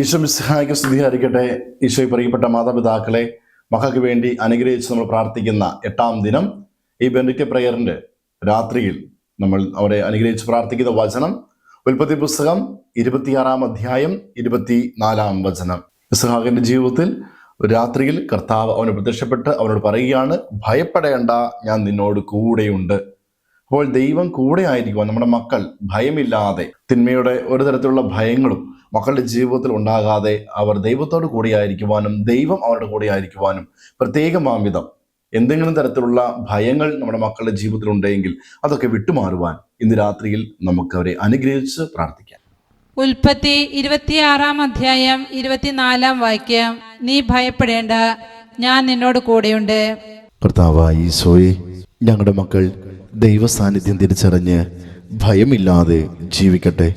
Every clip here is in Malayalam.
ഈശോ മിസ്ഹായിക്ക് സ്തുതിയായിരിക്കട്ടെ. ഈശോ പ്രിയപ്പെട്ട മാതാപിതാക്കളെ മക്കൾക്ക് വേണ്ടി അനുഗ്രഹിച്ച് നമ്മൾ പ്രാർത്ഥിക്കുന്ന എട്ടാം ദിനം ഈ ബെൻഡിക്റ്റ് പ്രയറിന്റെ രാത്രിയിൽ നമ്മൾ അവരെ അനുഗ്രഹിച്ച് പ്രാർത്ഥിക്കുന്ന വചനം ഉൽപ്പത്തി പുസ്തകം ഇരുപത്തിയാറാം അധ്യായം ഇരുപത്തി നാലാം വചനം. ഇസ്ഹാഖിന്റെ ജീവിതത്തിൽ രാത്രിയിൽ കർത്താവ് അവന് പ്രത്യക്ഷപ്പെട്ട് അവനോട് പറയുകയാണ് ഭയപ്പെടേണ്ട ഞാൻ നിന്നോട് കൂടെയുണ്ട്. അപ്പോൾ ദൈവം കൂടെ ആയിരിക്കുക നമ്മുടെ മക്കൾ ഭയമില്ലാതെ തിന്മയുടെ ഒരു തരത്തിലുള്ള ഭയങ്ങളും മക്കളുടെ ജീവിതത്തിൽ ഉണ്ടാകാതെ അവർ ദൈവത്തോട് കൂടിയായിരിക്കുവാനും ദൈവം അവരുടെ കൂടെ ആയിരിക്കുവാനും പ്രത്യേകം ആവിധം എന്തെങ്കിലും തരത്തിലുള്ള ഭയങ്ങൾ നമ്മുടെ മക്കളുടെ ജീവിതത്തിൽ ഉണ്ടെങ്കിൽ അതൊക്കെ വിട്ടുമാറുവാൻ ഇന്ന് രാത്രിയിൽ നമുക്ക് അവരെ അനുഗ്രഹിച്ച് പ്രാർത്ഥിക്കാം. ഉൽപ്പത്തി ഇരുപത്തിയാറാം അധ്യായം ഇരുപത്തിനാലാം വാക്യം നീ ഭയപ്പെടേണ്ട ഞാൻ നിന്നോട് കൂടെയുണ്ട്. കർത്താവായ ഈശോയെ ഞങ്ങളുടെ മക്കൾ ദൈവ സാന്നിധ്യം തിരിച്ചറിഞ്ഞ് ഭയമില്ലാതെ ജീവിക്കട്ടെ.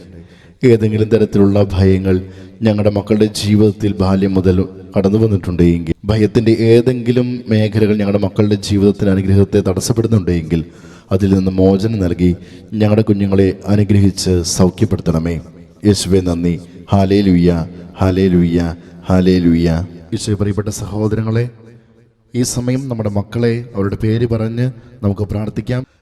ഏതെങ്കിലും തരത്തിലുള്ള ഭയങ്ങൾ ഞങ്ങളുടെ മക്കളുടെ ജീവിതത്തിൽ ബാല്യം മുതൽ കടന്നു വന്നിട്ടുണ്ടെങ്കിൽ ഭയത്തിന്റെ ഏതെങ്കിലും മേഖലകൾ ഞങ്ങളുടെ മക്കളുടെ ജീവിതത്തിന് അനുഗ്രഹത്തെ തടസ്സപ്പെടുന്നുണ്ടെങ്കിൽ അതിൽ നിന്ന് മോചനം നൽകി ഞങ്ങളുടെ കുഞ്ഞുങ്ങളെ അനുഗ്രഹിച്ച് സൗഖ്യപ്പെടുത്തണമേ. യേശുവെ നന്ദി. ഹാലേ ലുയ്യ ഹാലേ ലുയ്യ ഹാലേ ലുയ്യ യേശുവെ പ്രിയപ്പെട്ട സഹോദരങ്ങളെ ഈ സമയം നമ്മുടെ മക്കളെ അവരുടെ പേര് പറഞ്ഞ് നമുക്ക് പ്രാർത്ഥിക്കാം.